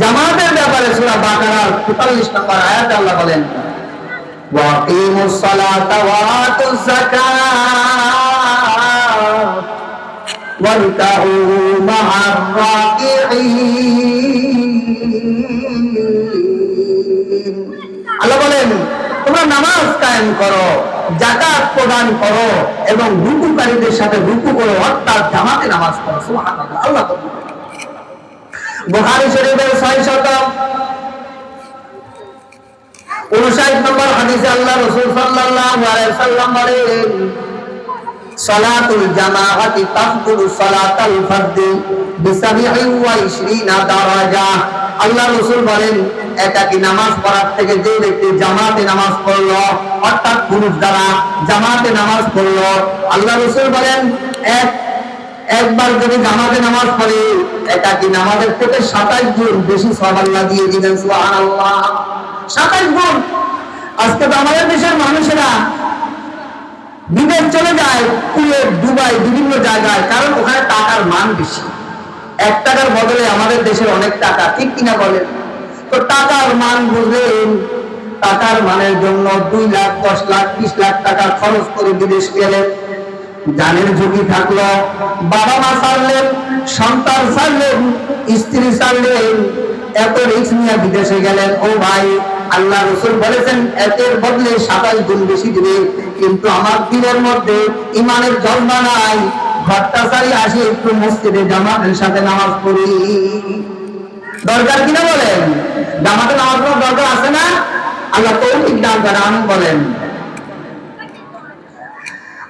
জামাতের ব্যাপারে সূরা বাকারার 43 নম্বর আয়াতে আল্লাহ বলেন তোমরা নামাজ কায়েম করো জাকাত প্রদান করো এবং রুকুকারীদের সাথে রুকু করো, অর্থাৎ জামাতে নামাজ পড়ো আল্লাহ বুখারী শরীফের 6 শত 59 নম্বর হাদিসে আল্লাহ রাসূল সাল্লাল্লাহু আলাইহি সাল্লাম বলেন, সালাতুল জামাআতি তাফদুলু সালাতাল ফারদি বিসাবি'in ওয়া 20 দারাজা। আল্লাহ রাসূল বলেন একাকী নামাজ পড়ার থেকে যে ব্যক্তি জামাতে নামাজ পড়ল, অর্থাৎ পুরুষ দ্বারা জামাতে নামাজ পড়ল? আল্লাহ রাসূল বলেন, এক একবার যদি জামাতে নামাজ পড়ে একাকী নামাজের থেকে 27 গুণ বেশি সওয়াব আল্লাহ দিয়ে সুবহানাল্লাহ। 27 গুণ। আজকে তো আমাদের দেশের মানুষেরা বিদেশ চলে যায়, কুয়েত, দুবাই, বিভিন্ন জায়গায়, কারণ ওখানে টাকার মান বেশি। এক টাকার বদলে আমাদের দেশের অনেক টাকা, ঠিক কিনা বলেন? তো টাকার মান বুঝলেন, টাকার মানের জন্য দুই লাখ, দশ লাখ, বিশ লাখ টাকা খরচ করে বিদেশ গেলেন। জানের ঝুঁকি থাকল, বাবা মা ছাড়লেন সন্তান ছাড়লেন স্ত্রী ছাড়লেন এত রিক্স নিয়ে বিদেশে গেলেন। ও ভাই, আল্লাহ রসুল বলেছেন এতের বদলে সাতাশ গুণ বেশি দিবে। কিন্তু আমার দিনের মধ্যে ইমানের জন্মা নাই। ঘরটা সারি আসি একটু মসজিদে জামাতের সাথে নামাজ পড়ি। দরকার কিনা বলেন? জামাতে নামাজ পড়ার দরকার আছে না? আল্লাহ তৌফিক দান করে আমি বলেন।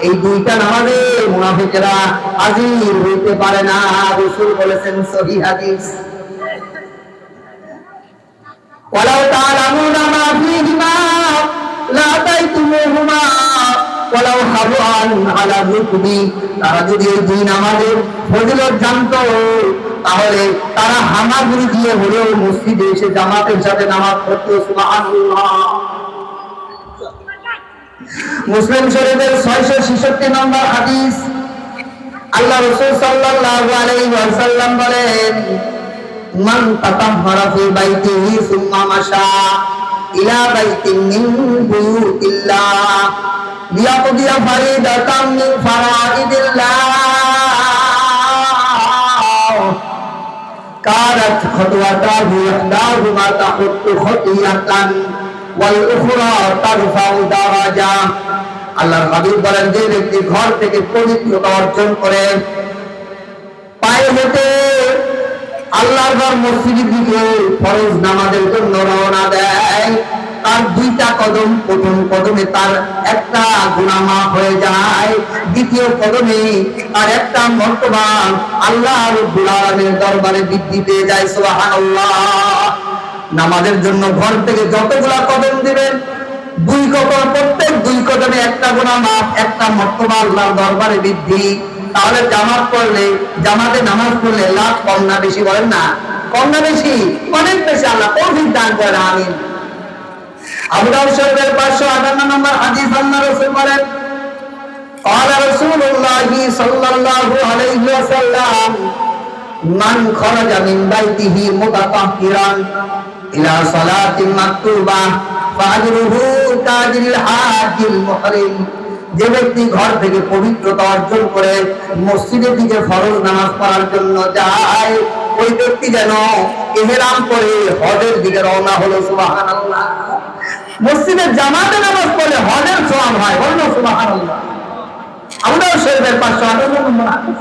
এই দুইটা নামাজে মুনাফিকেরা হাজির হইতে পারে না রাসূল বলেছেন সহিহ হাদিস ولو تعلمون ما فيهما لأتيتموهما ولو حبوا على الركب তারা যদি এই দুই নামাজের ফজিলত জানতো তাহলে তারা হামাগুড়ি দিয়ে হলেও মসজিদে এসে জামাতের সাথে নামাজ পড়তো সুবহানাল্লাহ মুসলিম শরীফের ছয়শো ছেষট্টি নম্বর হাদিস। আল্লাহ রসুল সাল্লাহ বলেন, মান তাতাম হরাফি বাইতিহি সুম্মা মাশা ইলা বাইতিন মিন বুয়ুতিল্লাহ। লিয়াকদিয়া ফারিদাতাম মিন ফারাইদিল্লাহ। কারাত খতওয়াতাহু ইহদাহুমা তাহুত্তু খতিয়াতান ওয়াল উখরা তারফাউ দারাজা। আল্লাহর হাবিব বলেন, যে ব্যক্তি ঘর থেকে পবিত্রতা অর্জন করে, পায়ে হেঁটে আল্লাহর ঘর মসজিদের দিকে ফরজ নামাজের জন্য রওনা দেয়। তার দুইটা কদম, প্রথম কদমে তার একটা মাফ হয়ে যায়, দ্বিতীয় কদমে তার একটা মর্তবা আল্লাহ আলামিনের দরবারে বৃদ্ধি পেয়ে যায়, সুবহানাল্লাহ। নামাজের জন্য ঘর থেকে যতগুলা কদম দিবেন দুই কদম প্রত্যেক দুই কদমে একটা গুনাহ মাফ একটা মর্তবা আল্লাহর দরবারে বৃদ্ধি তাহলে জামাত পড়লে জামাতে নামাজ পড়লে লাভ কম না বেশি বলেন না কম না বেশি অনেক বেশি আল্লাহ তৌফিক দান করে আমিন আবু দাউদ শরীফের 558 নম্বর হাদিস আল্লাহ রাসূল বলেন قال رسول الله صلى الله عليه وسلم من خرج من بيته متطهرا إلى صلاة مكتوبة فأجره كأجر الحاج المحرم যে ব্যক্তি ঘর থেকে পবিত্রতা অর্জন করে মসজিদের দিকে ফরজ নামাজ পড়ার জন্য যায় ওই ব্যক্তি যেন ইহরাম করে হজের দিকে রওনা হলো সুবহানাল্লাহ মসজিদের জামাতে নামাজ পড়লে হজের সওয়াব হয় বললো সুবহানাল্লাহ আমরাও শরীফের 558 নম্বর হাদিস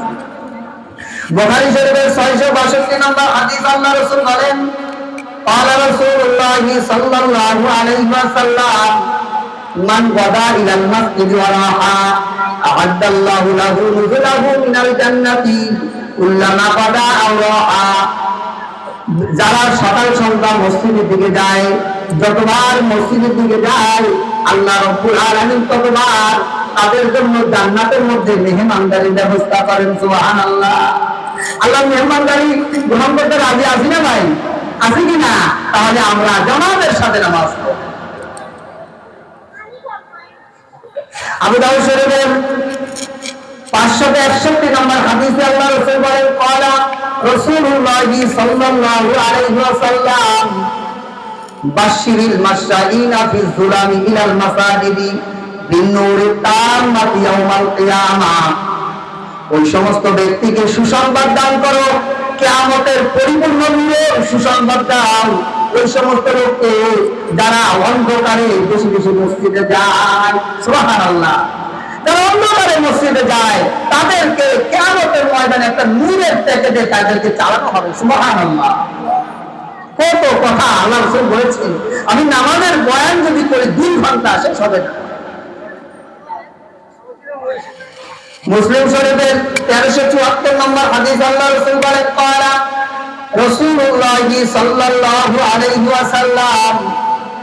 বুখারী শরীফের 662 নম্বর হাদিস আল্লাহ রাসূল বলেন قال رسول الله صلى الله عليه وسلم من غدا إلى المسجد وراحا أعد الله له نزله من الجنة كلما غدا أو راحا যারা সকাল সন্ধ্যা মসজিদের দিকে যায় যতবার মসজিদের দিকে যায় আল্লাহ রব্বুল আলামিন ততবার তাদের জন্য জান্নাতের মধ্যে মেহমানদারির ব্যবস্থা করেন সুবহানাল্লাহ আল্লাহ মেহমানদারি গ্রহণ করতে রাজি আছি না ভাই আছে কি না তাহলে আমরা জামাতের সাথে নামাজ পড়ব। আবু দাউদ শরীফের পাঁচশত একষট্টি নম্বর হাদিসে রসুল বলেন সাল্লাল্লাহু আলাইহি ওয়াসাল্লাম ফি যুলামি মাসাজিদি কিয়ামা। ওই সমস্ত ব্যক্তিকে সুসংবাদ দান করো। কিয়ামতের পরিপূর্ণ নূরে সুসংবাদ দাও। ওই সমস্ত লোককে যারা অন্ধকারে বেশি বেশি মসজিদে যায়, সুবহানাল্লাহ। যারা অন্ধকারে মসজিদে যায়, তাদেরকে কিয়ামতের ময়দানে একটা নূরের প্যাকেটে তাদেরকে চালানো হবে, সুবহানাল্লাহ। কত কথা আল্লাহ বলেছেন, আমি নামাজের বয়ান যদি করি দুই ঘণ্টা শেষ হবে না। মুসলিম শরীফের তেরোশো চুয়াত্তর নম্বর হাদিস আল্লাহ রসুল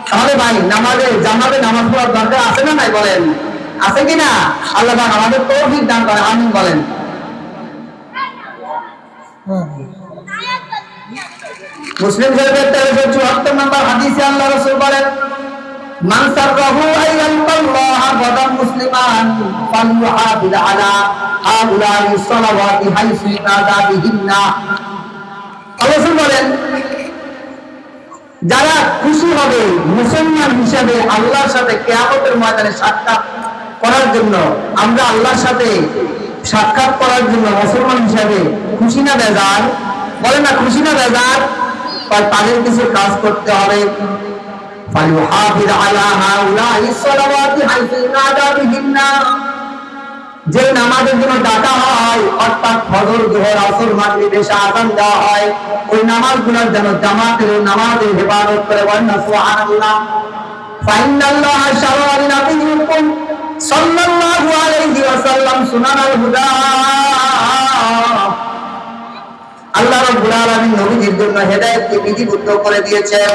তাহলে ভাই, নামাজে জামাতে নামাজ পড়ার দরকার আছে না নাই বলেন? আছে কি না? আল্লাহ পাক আমাদের তৌফিক দান করে আমিন বলেন। মুসলিম শরীফের তেরোশো চুয়াত্তর নম্বর হাদিসে আল্লাহ রসুল বলেন যারা খুশি হবে মুসলমান হিসাবে আল্লাহর সাথে কেয়ামতের ময়দানে সাক্ষাৎ করার জন্য, আমরা আল্লাহর সাথে সাক্ষাৎ করার জন্য মুসলমান হিসাবে খুশি না বেজার? বলে না খুশি না বেজার? তাদের কিছু কাজ করতে হবে। فليحافظ على هؤلاء الصلوات حيث ينادى بهن যে নামাজের জন্য ডাকা হয় অর্থাৎ ফজর জোহর আসর মাগরিব এশা আযান দেওয়া হয় ওই নামাজগুলোর যেন জামাতের নামাজের হেফাজত করে বলেন সুবহানাল্লাহ ফাইনাল্লাহ শারআ লিনাবিয়িকুম সাল্লাল্লাহু আলাইহি ওয়াসাল্লাম সুনানাল হুদা আল্লাহ রাব্বুল আলামিন নবীজির জন্য হেদায়েতকে বিধিবদ্ধ করে দিয়েছেন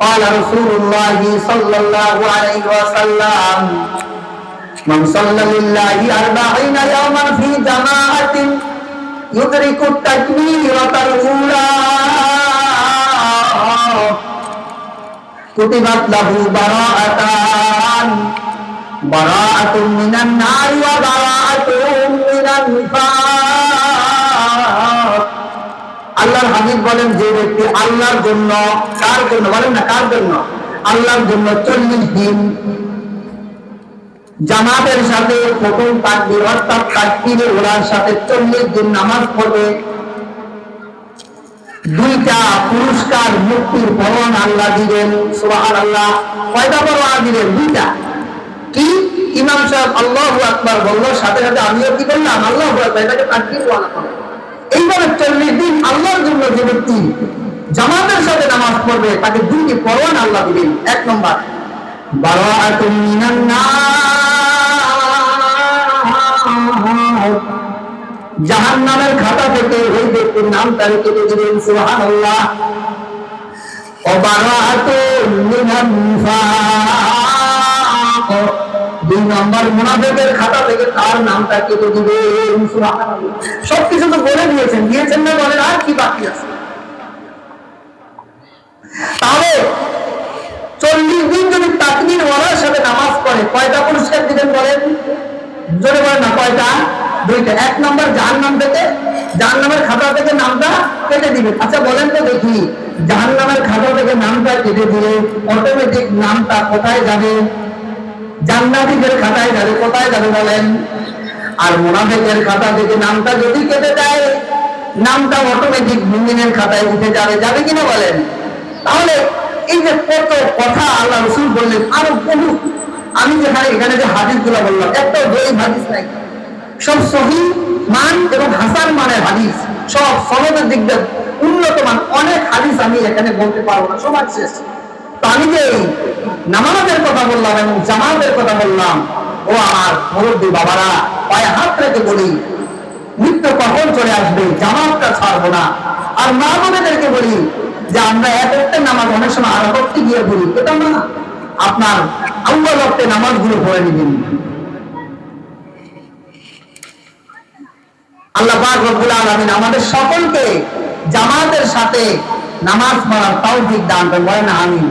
قال رسول الله صلى الله عليه وسلم من صلى لله أربعين يوما في جماعة يدرك التكبيرة الأولى كتبت له براءتان براءة من النار আল্লাহর হাবিব বলেন যে ব্যক্তি আল্লাহর জন্য, কার জন্য? বলেন না, কার জন্য? আল্লাহর জন্য চল্লিশ দিন জামাতের সাথে প্রথম তাকবির, অর্থাৎ তাকবিরে ওরার সাথে চল্লিশ দিন নামাজ পড়বে। দুইটা পুরস্কার, মুক্তির পরন আল্লাহ দিবেন সুবহান আল্লাহ কয়টা পরোয়ান দিবেন? দুইটা। কি? ইমাম সাহেব আল্লাহ আকবার বলল, সাথে সাথে আমিও কি বললাম আল্লাহ এটাকে তাকবির ওয়ালা করো এইভাবে চল্লিশ দিন আল্লাহর জন্য যে ব্যক্তি জামাতের সাথে নামাজ পড়বে, তাকে দুইটি পরোয়ান আল্লাহ দিবেন। এক নম্বর নার। জাহান্নামের খাতা থেকে ওই ব্যক্তির নাম তার কেটে দিবেন, সুবহানাল্লাহ। ও বারাআতুম মিনান নম্বর মুনাফিকের খাতা থেকে তার নামটা কেটে দিবে সবকিছু তো বলে দিয়েছেন দিয়েছেন না বলেন, আর কি বাকি আছে? তাহলে চল্লিশ দিন যদি তাকবির ওয়ালার সাথে নামাজ পড়ে, কয়টা পুরস্কার দিবেন বলেন? জোরে বলেন না, কয়টা? দুইটা। এক নম্বর জাহান নাম থেকে জাহান নামের খাতা থেকে নামটা কেটে দিবেন আচ্ছা বলেন তো দেখি জাহান নামের খাতা থেকে নামটা কেটে দিলে অটোমেটিক নামটা কোথায় যাবে? জান্নাতীদের খাতায় যাবে, কোথায় যাবে বলেন? আর মোনাফেকের খাতা থেকে নামটা যদি কেটে যায়, নামটা অটোমেটিক মুমিনের খাতায় উঠে যাবে যাবে কিনা বলেন? তাহলে এই যে কত কথা আল্লাহ রসুল বললেন, আরও বহু। আমি যেখানে এখানে যে হাদিসগুলা বললাম একটা জয়ী হাদিস নাই। সব সহি মান এবং হাসান মানের হাদিস। সব সনদের দিক দিয়ে উন্নত মান। অনেক হাদিস আমি এখানে বলতে পারব না সবার শেষ। তো আমি যে নামাজের কথা বললাম এবং জামাতের কথা বললাম। ও আমার মুরব্বী বাবারা, পায়ে হাত রেখে বলি, মৃত্যু কখন চলে আসবে? জামাতটা ছাড়বো না। আর মা বোনেদেরকে বলি যে, আমরা এক একটা নামাজ অনেক সময় আরও করতে গিয়ে বলি এটা না। আপনার আল্লাহ রক্তে নামাজগুলো পড়ে নিবেন। আল্লাহ পাক রব্বুল আলামিন আমাদের সকলকে জামাতের সাথে নামাজ পড়ার তৌফিক দান করেন। আমিন।